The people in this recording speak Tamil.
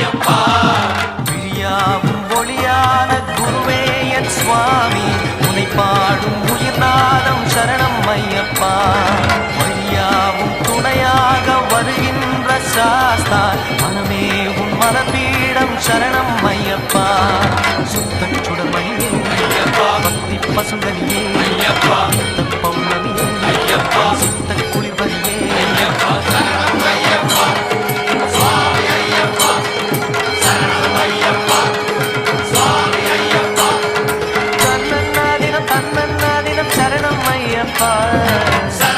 ஐயப்பா. விழியாவும் ஒளியான குருவே என் சுவாமி. உனை பாடும் உயிர்நாதம் சரணம் ஐயப்பா. வழியாவும் துணையாக வருகின்ற சாஸ்தா மனமே உன் மலபீடம் சரணம் ஐயப்பா. சுத்த சுடமணியே பக்தி பசுந்தனி fire.